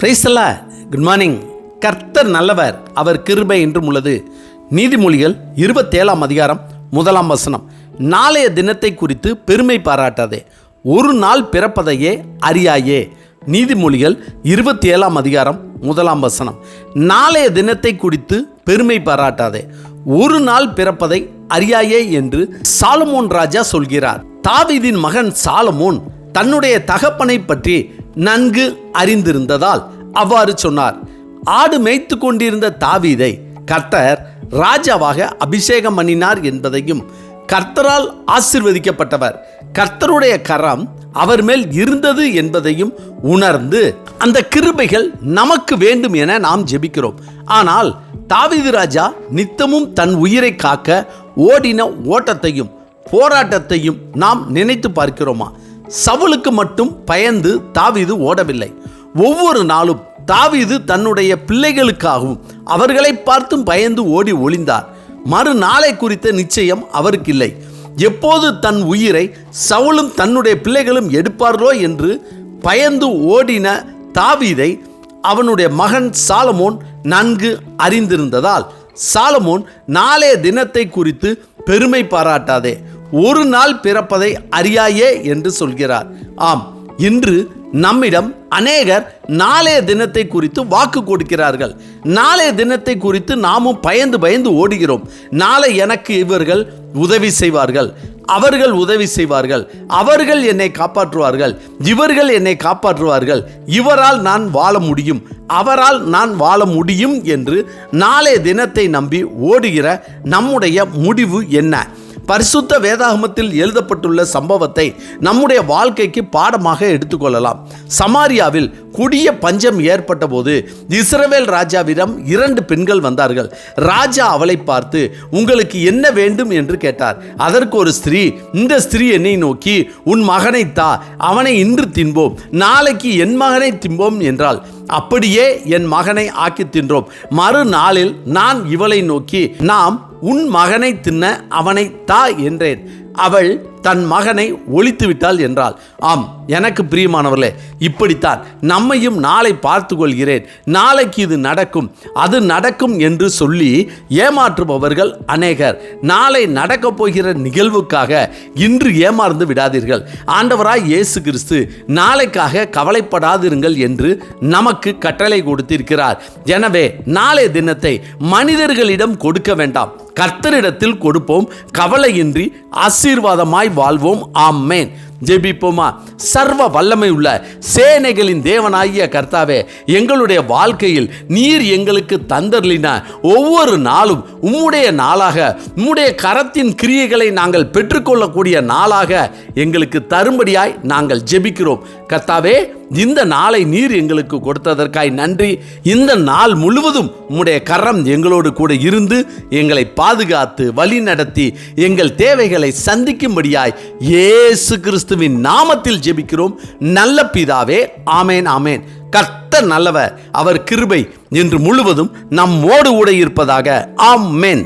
பிரைஸ்தலா good morning கர்த்தர் நல்லவர். அவர் கிருபை என்றும் உள்ளது. நீதிமொழிகள் இருபத்தேழாம் அதிகாரம் முதலாம் வசனம். நாளைய தினத்தை குறித்து பெருமை பாராட்டாதே. ஒரு நாள் பிறப்பதையே அறியாயே. நீதிமொழிகள் இருபத்தி ஏழாம் அதிகாரம் முதலாம் வசனம். நாளைய தினத்தை குறித்து பெருமை பாராட்டாதே. ஒரு நாள் பிறப்பதை அறியாயே என்று சாலமோன் ராஜா சொல்கிறார். தாவிதின் மகன் சாலமோன் தன்னுடைய தகப்பனை பற்றி நன்கு அறிந்திருந்ததால் அவ்வாறு சொன்னார். ஆடு மேய்த்து கொண்டிருந்த தாவீதை கர்த்தர் ராஜாவாக அபிஷேகம் பண்ணினார் என்பதையும் கர்த்தரால் ஆசிர்வதிக்கப்பட்டவர். கர்த்தருடைய கரம் அவர் மேல் இருந்தது என்பதையும் உணர்ந்து அந்த கிருபைகள் நமக்கு வேண்டும் என நாம் ஜெபிக்கிறோம். ஆனால் தாவிது ராஜா நித்தமும் தன் உயிரை காக்க ஓடின ஓட்டத்தையும் போராட்டத்தையும் நாம் நினைத்து பார்க்கிறோமா? சவுலுக்கு மட்டும் பயந்து தாவீது ஓடவில்லை. ஒவ்வொரு நாளும் தாவீது தன்னுடைய பிள்ளைகளுக்காகவும் அவர்களை பார்த்தும் பயந்து ஓடி ஒளிந்தார். மறுநாளை குறித்த நிச்சயம் அவருக்கு இல்லை எப்போது தன் உயிரை சவுலும் தன்னுடைய பிள்ளைகளும் எடுப்பார்களோ என்று பயந்து ஓடின தாவீதை அவனுடைய மகன் சாலமோன் நன்கு அறிந்திருந்ததால் சாலமோன் நாளைய தினத்தை குறித்து பெருமை பாராட்டாதே. ஒரு நாள் பிறப்பதை அறியாயே என்று சொல்கிறார். ஆம் இன்று நம்மிடம் அநேகர் நாளைய தினத்தை குறித்து வாக்கு கொடுக்கிறார்கள். நாளைய தினத்தை குறித்து நாமும் பயந்து பயந்து ஓடுகிறோம். நாளை எனக்கு இவர்கள் உதவி செய்வார்கள். அவர்கள் உதவி செய்வார்கள். அவர்கள் என்னை காப்பாற்றுவார்கள். இவர்கள் என்னை காப்பாற்றுவார்கள். இவரால் நான் வாழ முடியும். அவரால் நான் வாழ முடியும் என்று நாளைய தினத்தை நம்பி ஓடுகிற நம்முடைய முடிவு என்ன? பரிசுத்த வேதாகமத்தில் எழுதப்பட்டுள்ள சம்பவத்தை நம்முடைய வாழ்க்கைக்கு பாடமாக எடுத்துக்கொள்ளலாம். சமாரியாவில் கொடிய பஞ்சம் ஏற்பட்ட போது இஸ்ரவேல் ராஜாவிடம் இரண்டு பெண்கள் வந்தார்கள். ராஜா அவளை பார்த்து உங்களுக்கு என்ன வேண்டும்? என்று கேட்டார். அதற்கு ஒரு ஸ்திரீ இந்த ஸ்திரீ என்னை நோக்கி உன் மகனை தா அவனை இன்று தின்போம். நாளைக்கு என் மகனை தின்போம் என்றாள். அப்படியே என் மகனை ஆக்கி தின்றோம். மறுநாளில் நான் இவளை நோக்கி நாம் உன் மகனை தின்ன அவனை தா என்றேன். அவள் தன் மகனை ஒழித்து விட்டாள் என்றாள். ஆம் எனக்கு பிரியமானவர்களே இப்படித்தான் நம்மையும் நாளை பார்த்து கொள்கிறேன் நாளைக்கு இது நடக்கும். அது நடக்கும் என்று சொல்லி ஏமாற்றுபவர்கள் அநேகர். நாளை நடக்கப் போகிற நிகழ்வுக்காக இன்று ஏமாந்து விடாதீர்கள். ஆண்டவராய் இயேசு கிறிஸ்து நாளைக்காக கவலைப்படாதிருங்கள் என்று நமக்கு கட்டளை கொடுத்திருக்கிறார். எனவே நாளை தினத்தை மனிதர்களிடம் கொடுக்க வேண்டாம். கர்த்தரிடத்தில் கொடுப்போம் கவலையின்றி ஆசீர்வாதமாய் வாழ்வோம். ஆம்மேன் ஜெபிப்போமா? சர்வ வல்லமை உள்ள சேனைகளின் தேவனாகிய கர்த்தாவே எங்களுடைய வாழ்க்கையில் நீர் எங்களுக்கு தந்தர்லினா ஒவ்வொரு நாளும் உம்முடைய நாளாக உம்முடைய கரத்தின் கிரியைகளை நாங்கள் பெற்றுக்கொள்ளக்கூடிய நாளாக எங்களுக்கு தரும்படியாய் நாங்கள் ஜெபிக்கிறோம். கர்த்தாவே இந்த நாளை நீர் எங்களுக்கு கொடுத்ததற்காய் நன்றி. இந்த நாள் முழுவதும் உம்முடைய கரம் எங்களோடு கூட இருந்து எங்களை பாதுகாத்து வழி நடத்தி எங்கள் தேவைகளை சந்திக்கும்படியாய் இயேசு கிறிஸ்துவின் நாமத்தில் ஜெபிக்கிறோம். நல்ல பிதாவே ஆமேன் ஆமேன். கத்த நல்லவர் அவர் கிருபை என்று முழுவதும் நம்மோடு கூட இருப்பதாக ஆமேன்.